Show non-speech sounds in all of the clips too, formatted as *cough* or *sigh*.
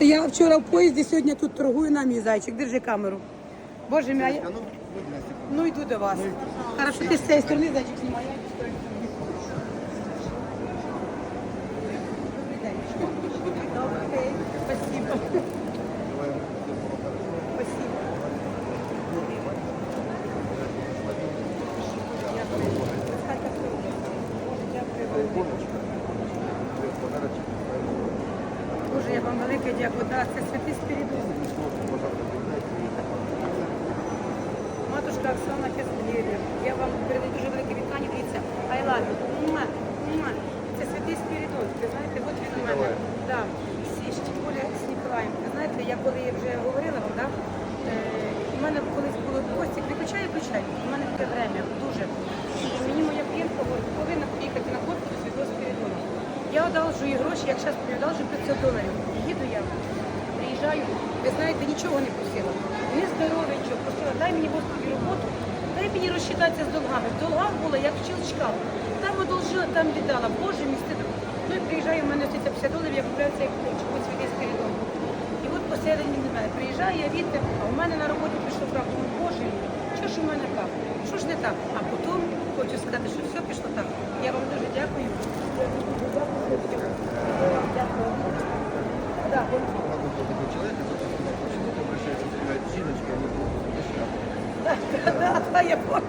Я вчора в поїзді, сьогодні тут торгую на мій зайчик. Держи камеру. Боже мій, а я... ну йду до вас. Хорошо, ти з цієї сторони зайчик знімай. я з цієї сторони. Добрий день. Добрий день. Спасибо. Спасибо. Боже, я вам велике дякую. Да, це святий Спірідон. Матушка Оксана Кестлєрів. Я вам передаю дуже велике вітання. Дивіться, I love you. Це святий Спірідон. Ви знаєте, от він у мене. Да. Всі ще полі з Ніколаєм. Ви знаєте, я коли вже говорила вам, да? е, у мене колись було гості, виключай, включай. У мене таке время, дуже. І мені моя клієнтка говорить, повинна поїхати на фотку до святого Спірідона. Я одалжу їй гроші, як зараз одалжу 500 доларів. Їду я, приїжджаю, ви знаєте, нічого не просила. Не здоров'я, нічого. Просила, дай мені Господи роботу, дай мені розчитатися з долгами. В долгах було, як в щелчках. Там одолжила, там віддала. Боже мій. Ну і приїжджаю, в мене ці 50 доларів, я купляю цей ключик, ось святий Спірідон. І от посередині до мене приїжджаю, я відти, а у мене на роботі правда. Думаю, Боже мій, що ж у мене так? Що ж не так? А потім хочу сказати, що все пішло так. Я вам дуже. Дякую. Да, я поняла.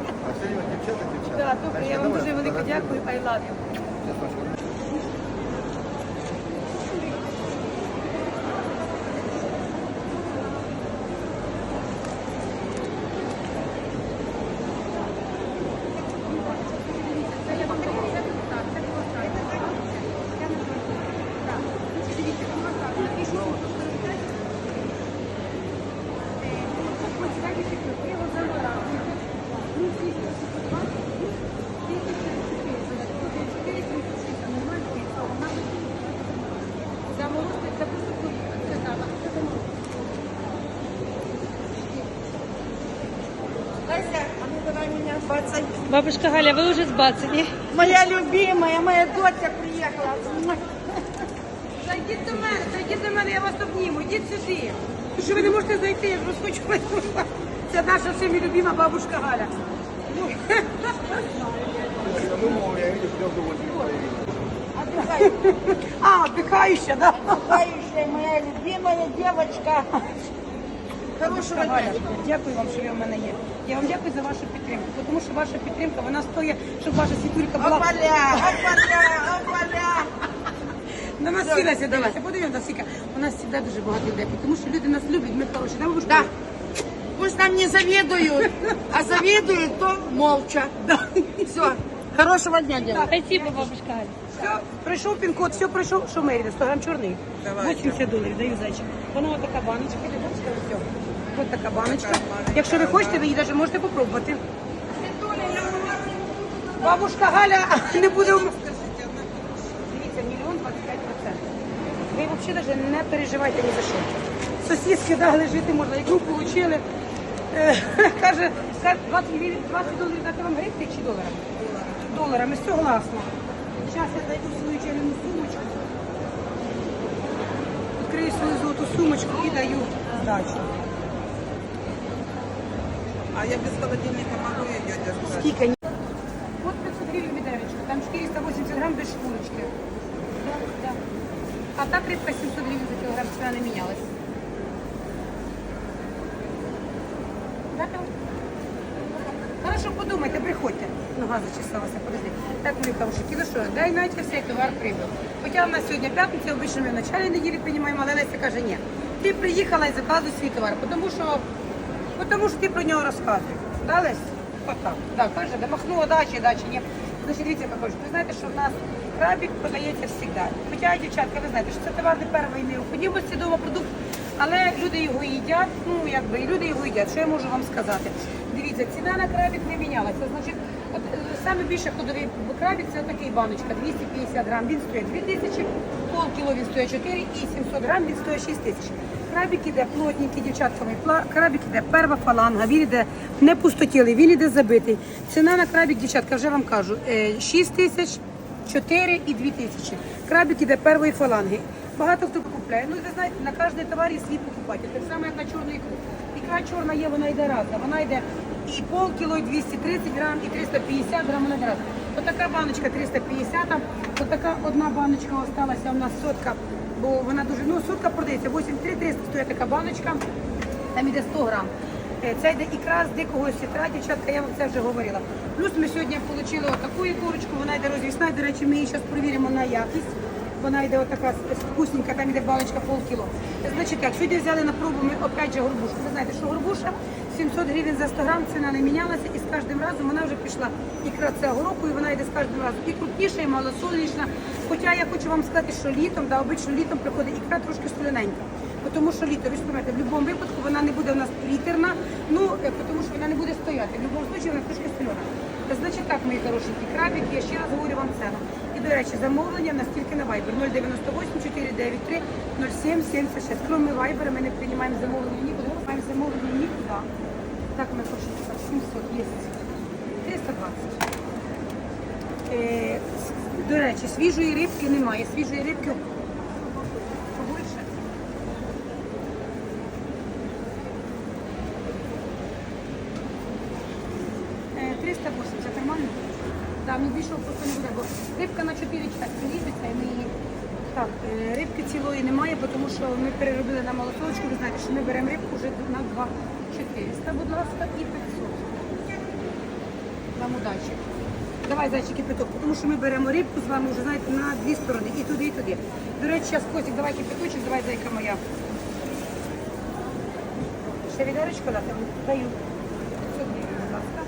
Да, добре, я вам дуже велике дякую. I love you. Леся, а ну давай меня бацай. Бабушка Галя, ви вже збацані. Моя любимая, моя доча приехала. Зайдіть до мене, зайдіть до мене, я вас обніму, йдіть сюди. Що ви не можете зайти, я ж. Це наша всіми любима бабушка Галя. А, отдыхающая, да? Отдыхающая, моя любимая девочка. Хорошего дня. Дякую вам, що ви в мене є. Я вам дякую за вашу підтримку, тому що ваша підтримка, вона стоїть, щоб ваша світулька була Опаля, опаля, опаля. намастилася до вас. Я подивимося, скільки у нас завжди дуже багато людей, тому що люди нас люблять, ми хороші. Да, бабушка? Да. Пусть нам не завидуют, а завидуют, то молча. Да. Все. Хорошего дня, девочка. Спасибо, бабушка. Все, пройшов пін-код, все пройшов, що меріде, 100 грам чорний. 80 доларів, даю зайчик. Вона ось така баночка, іде, бачите, ось все. Ось така баночка. Якщо ви хочете, ви її навіть можете попробувати. Бабушка Галя не буде... Дивіться, мільйон 25%. Ви взагалі навіть не переживайте ні за що. Сусідськи дали жити можна, ікру отримали. *laughs* Каже, каже, 20, гривень- 20 доларів дати вам гривні чи доларами? Доларами, согласна. Зараз я зайду в свою чайну сумочку. Відкрию свою золоту сумочку і даю здачу. А я без холодильника могу ее держать? Скільки? От 500 гривень відеречко, там 480 грам без шкурочки. Да, да. А так рибка 700 гривень за кілограм, ціна не мінялась. Так? Хорошо, подумайте, приходьте. Нога зачесалася, подожди. Так, мої хороші, ну що, дай Надька всей товар прибув. Хоча в нас сьогодні п'ятниця, обично ми в началі неділі приймаємо, але Леся каже, ні. Ти приїхала і заказуй свій товар, тому що, тому що ти про нього розказуєш. Да, Лесь? Отак. Так, каже, да махнула дачі, дачі, ні. Значить, дивіться, як кажуть, ви знаєте, що в нас крабик продається завжди. Хоча, дівчатка, ви знаєте, що це товар не першої необхідності, дома продукт, але люди його їдять, ну, якби, люди його їдять. Що я можу вам сказати? Дивіться, ціна на крабик не мінялася. Значить, от, е, саме більше ходовий крабик це такий баночка, 250 грам, він стоїть 2000, пол кіло він стоїть 4 і 700 грам він стоїть 6 тисяч. Крабик іде плотненький, дівчатковий пла- крабик іде перва фаланга, він іде не пустотілий, він іде забитий. Ціна на крабик, дівчатка, вже вам кажу, е, 6 тисяч, 4 і 2 тисячі. Крабик іде першої фаланги. Багато хто купляє. Ну, ви знаєте, на кожний товар є свій покупатель. Так само, як на чорну ікру. Ікра чорна є, вона йде разна. Вона йде і пол кіло, 230 грам, і 350 грам, йде разна. Отака баночка 350, отака одна баночка осталася у нас сотка, бо вона дуже, ну сотка продається, 83 300 стоїть така баночка, там іде 100 грам. Е, Це йде ікра з дикого сітра, дівчатка, я вам це вже говорила. Плюс ми сьогодні отримали отаку ікорочку, вона йде розвісна, до речі, ми її зараз перевіримо на якість. Вона йде отака вкусненька, там йде баночка полкіло. Значить так, сьогодні взяли на пробу ми опять же горбушку. Ви знаєте, що горбуша 700 гривень за 100 грам, ціна не мінялася і з кожним разом вона вже пішла ікра цього року, і вона йде з кожним разом і крупніша, і малосолнічна. Хоча я хочу вам сказати, що літом, да, обично літом приходить ікра трошки соляненька. Тому що літо, ви ж пам'ятаєте, в будь-якому випадку вона не буде у нас літерна, ну е, тому що вона не буде стояти. В будь-якому випадку вона трошки солена. Значить так, мої хорошенькі, крабик, я ще раз говорю вам ціну. І, до речі, замовлення в нас на Viber 098 493 07 76. Кроме Viber ми не приймаємо замовлення нікуди, ми приймаємо замовлення нікуди. Так, ми так, 700 є. 320. Е, до речі, свіжої рибки немає. Свіжої рибки побольше. Е, 380, нормально? Да, ну не буде, рибка на 4 частини ліпиться і ми. Так, е, рибки цілої немає, тому що ми переробили на малосолочку. Ви знаєте, що ми беремо рибку вже на 2 400, будь ласка, і 500. Вам удачі. Давай, зайчики, п'яток, тому що ми беремо рибку з вами вже, знаєте, на дві сторони, і туди, і туди. До речі, зараз Костік, давай кипяточок, давай, зайка моя. Ще відерочку дати? Даю. 500 гривень, будь ласка.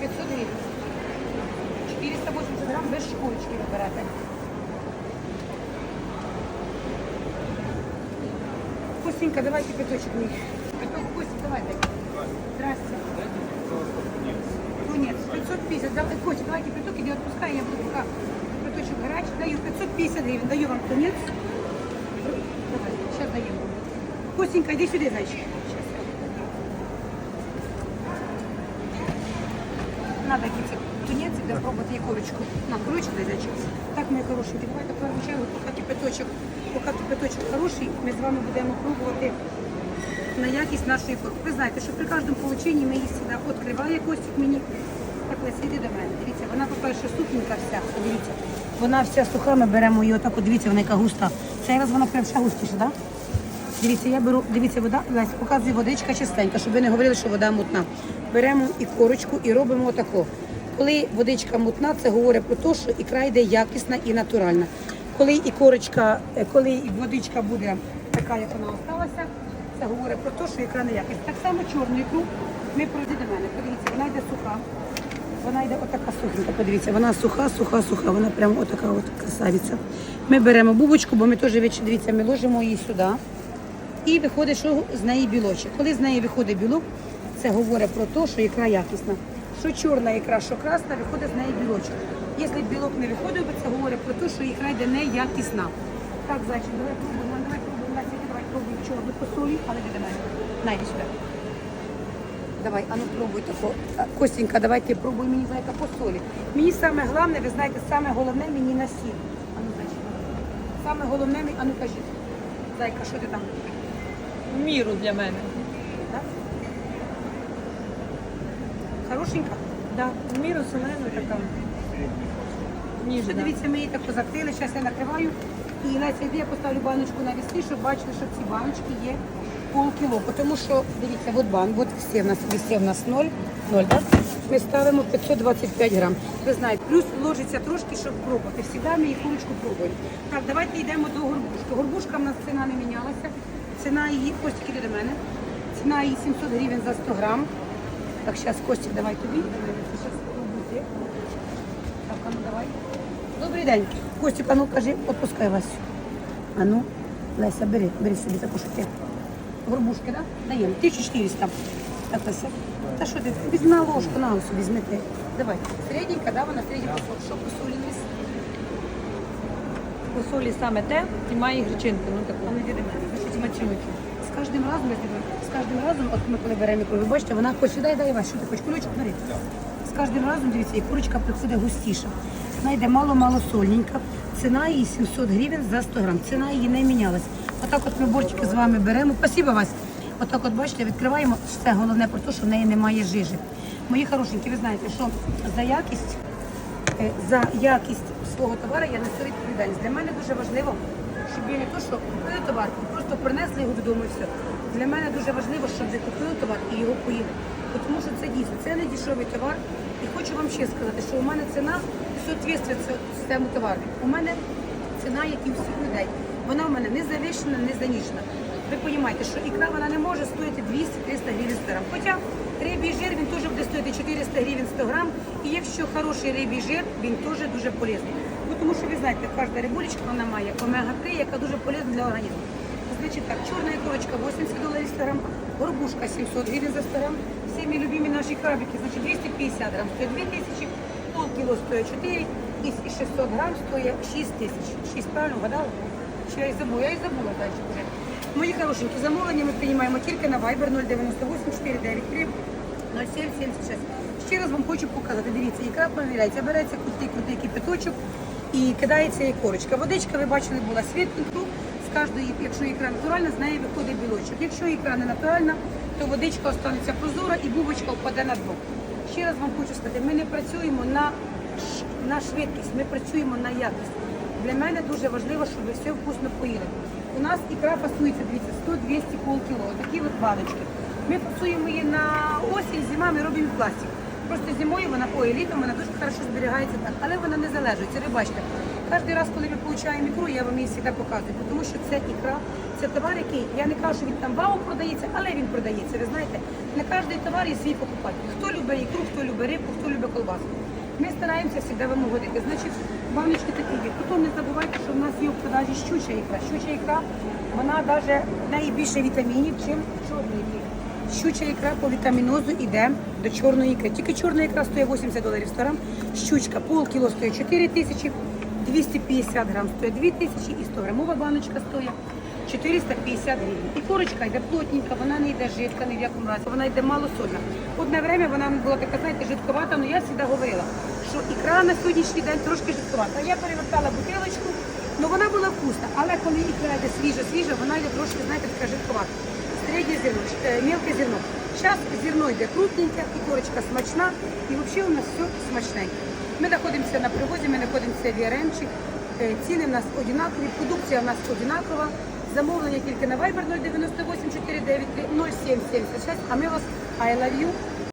500 гривень. 480 грам без шкурочки ви берете. Костенька, давай кипяточок мій. Костик, давай, дай. Здрасте. Тунец, 550. Давай, Костя, давай кипяток, иди отпускай, я буду пока кипяточек горячий. Даю 550 гривен, даю вам тунец. Давай, сейчас даем. Костенька, иди сюда, зайчик. Сейчас. Надо кипяток. Тунец, для пробувати яковичку. На, короче, дай зайчик. Так, мої хорошенькі, давайте чергу, поки кипяточок, поки кипяточок хороший, ми з вами будемо пробувати на якість нашої форми. Ви знаєте, що при кожному полученні ми її сюди відкриває Костік мені. Так ось іди до мене. Дивіться, вона, по-перше, сухенька вся. Дивіться. Вона вся суха, ми беремо її отак, от, дивіться, вона яка густа. Цей раз вона прям ще густіша, так? Да? Дивіться, я беру, дивіться, вода, Лесь, показує водичка чистенька, щоб ви не говорили, що вода мутна. Беремо і корочку і робимо отако. Коли водичка мутна, це говорить про те, що ікра йде якісна і натуральна. Коли і корочка, е, коли і водичка буде така, як вона осталася, це говорить про те, що ікра не якісна. Так само чорну ікру ми пройди до мене. Подивіться, вона йде суха. Вона йде отака сухенька, подивіться, вона суха, суха, суха, вона прямо отака от красавиця. Ми беремо бубочку, бо ми теж, дивіться, ми ложимо її сюди. І виходить, що з неї білочок. Коли з неї виходить білок, це говорить про те, що ікра якісна. Що чорна ікра, що красна, виходить з неї білочок. Якщо білок не виходить, це говорить про те, що ікра йде неякісна. Так, зайчик, давай пробуємо, пробуємо чорну посолі, але не мене. Найди сюди. Давай, а ну пробуй тако. Костенька, давай ти пробуй мені зайка по солі. Мені саме головне, ви знаєте, саме головне мені на сіль. А ну, зайчик. Саме головне, а ну кажіть. Зайка, що ти там? міру для мене. Так? Хорошенька? Да, міру солену така. Ніжна. дивіться, ми її так закрили, зараз я накриваю. І Леся, йди, я поставлю баночку на віски, щоб бачили, що ці баночки є полкіло. Тому що, дивіться, от бан, от все в нас, віси в нас 0, 0, так? Ми ставимо 525 грам. Ви знаєте, плюс ложиться трошки, щоб пробувати. Всегда ми її курочку пробуємо. Так, давайте йдемо до горбушки. Горбушка в нас ціна не мінялася. Ціна її, Костік, іди до мене. Ціна її 700 гривень за 100 грам. Так, зараз, Костік, давай тобі. Так, ну давай. Добрий день. Костік, а ну кажи, отпускай вас. А ну, Леся, бери, бери собі таку, ти. Горбушки, да? Даємо. 1400. Так, Леся. Та що ти? Візьми ложку, на ось візьми ти. Давай. Середненька, да, вона середній кусок. Що посолі не По солі саме те, і має гречинку. Ну таку. до що смачуєте? З кожним разом, я тебе, з кожним разом, от ми коли беремо ікру, ви бачите, вона хоче, дай, дай вас, що ти хочеш, кулючок бери. З кожним разом, дивіться, і курочка приходить густіша. Вона йде мало-мало сольненька. Ціна її 700 гривень за 100 грам. Ціна її не мінялась. Отак от ми борчики з вами беремо. Спасибо вас. Отак от бачите, відкриваємо. Все головне про те, що в неї немає жижі. Мої хорошенькі, ви знаєте, що за якість Е, за якість свого товару я несу відповідальність. Для мене дуже важливо, щоб я не то, що купили товар і просто принесли його додому і все. Для мене дуже важливо, щоб ви купили товар і його поїли. Тому що це дійсно, це не дешевий товар. І хочу вам ще сказати, що у мене ціна соответствує систему товару. У мене ціна, як і у всіх людей. Вона в мене не завищена, не занижена. Ви розумієте, що ікра вона не може стоїти 200-300 гривень 100 грам. Хоча рибій жир він теж буде стоїти 400 гривень 100 грам. І якщо хороший рибій жир, він теж дуже полезний. Бо тому що ви знаєте, кожна рибулечка вона має омега-3, яка дуже полезна для організму. Значить так, чорна ікорочка 80 доларів 100 грам, горбушка 700 гривень за 100 грам, всі мої любимі наші крабики, значить 250 грам стоїть 2000, полкіло стоїть 4, і 600 грам стоїть 6 тисяч. 6, правильно вгадала? Чи я і забула? Я і забула далі вже. Мої хорошенькі, замовлення ми приймаємо тільки на Viber 098 493 0776. Ще раз вам хочу показати. Дивіться, ікра поміляється, береться крутий крутий кипяточок і кидається ікорочка. Водичка, ви бачили, була світленьку. З кожної, якщо ікра натуральна, з неї виходить білочок. Якщо ікра не натуральна, то водичка останеться прозора і бубочка впаде на дно. Ще раз вам хочу сказати, ми не працюємо на, на швидкість, ми працюємо на якість. Для мене дуже важливо, щоб все вкусно поїли. У нас ікра пасується, дивіться, 100-200 полкіло, такі от баночки. Ми пасуємо її на осінь, зима, ми робимо пластик. Просто зимою вона, ой, літом вона дуже хорошо зберігається так, але вона не залежується. Ви бачите, кожен раз, коли ми получаємо ікру, я вам її завжди показую, тому що це ікра, це товар, який, я не кажу, що він там вау продається, але він продається. Ви знаєте, на кожний товар є свій покупатель. Хто любить ікру, хто любить рибку, хто любить колбаску. Ми стараємося завжди вам угодити. Значить, баночки такі є. Потім не забувайте, що в нас є в продажі щуча ікра. Щуча ікра, вона навіть в неї більше вітамінів, чим чорний ікри. Щуча ікра по вітамінозу йде до чорної ікри. Тільки чорна ікра стоїть 80 доларів 100 грам, щучка пол кіло стоїть 4 тисячі, 250 грам стоїть 2 тисячі і 100 грамова баночка стоїть 450 гривень. І корочка йде плотненька, вона не йде жидка ні в якому разі, вона йде малосольна. Одне время вона була така, знаєте, жидковата, але я завжди говорила, що ікра на сьогоднішній день трошки жидковата. Я перевертала бутилочку, ну вона була вкусна, але коли ікра йде свіжа-свіжа, вона йде трошки, знаєте, така жидковата. Середнє зерно, е, мелке зерно. Зараз зерно йде крупненьке, і корочка смачна, і взагалі у нас все смачненько. Ми знаходимося на привозі, ми знаходимося в Яремчик. Е, Ціни в нас однакові, продукція в нас однакова. Замовлення тільки на Viber 098 493 0776, а ми вас I love you